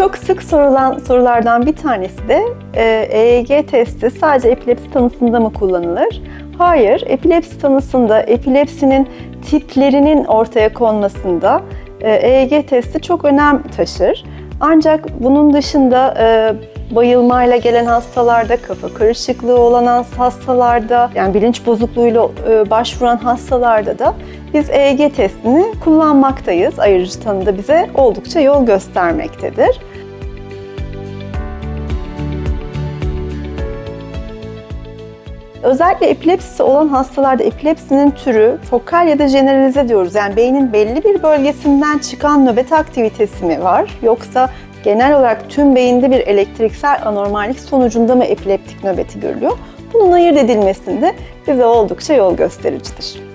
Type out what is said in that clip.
Çok sık sorulan sorulardan bir tanesi de e, EEG testi sadece epilepsi tanısında mı kullanılır? Hayır, epilepsi tanısında epilepsinin tiplerinin ortaya konmasında e, EEG testi çok önem taşır. Ancak bunun dışında e, bayılmayla gelen hastalarda, kafa karışıklığı olan hastalarda, yani bilinç bozukluğuyla e, başvuran hastalarda da biz EEG testini kullanmaktayız. Ayırıcı tanı da bize oldukça yol göstermektedir. Özellikle epilepsisi olan hastalarda epilepsinin türü fokal ya da generalize diyoruz. Yani beynin belli bir bölgesinden çıkan nöbet aktivitesi mi var yoksa genel olarak tüm beyinde bir elektriksel anormallik sonucunda mı epileptik nöbeti görülüyor? Bunun ayırt edilmesinde bize oldukça yol göstericidir.